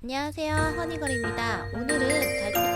안녕하세요 허니걸입니다. 오늘은 달빛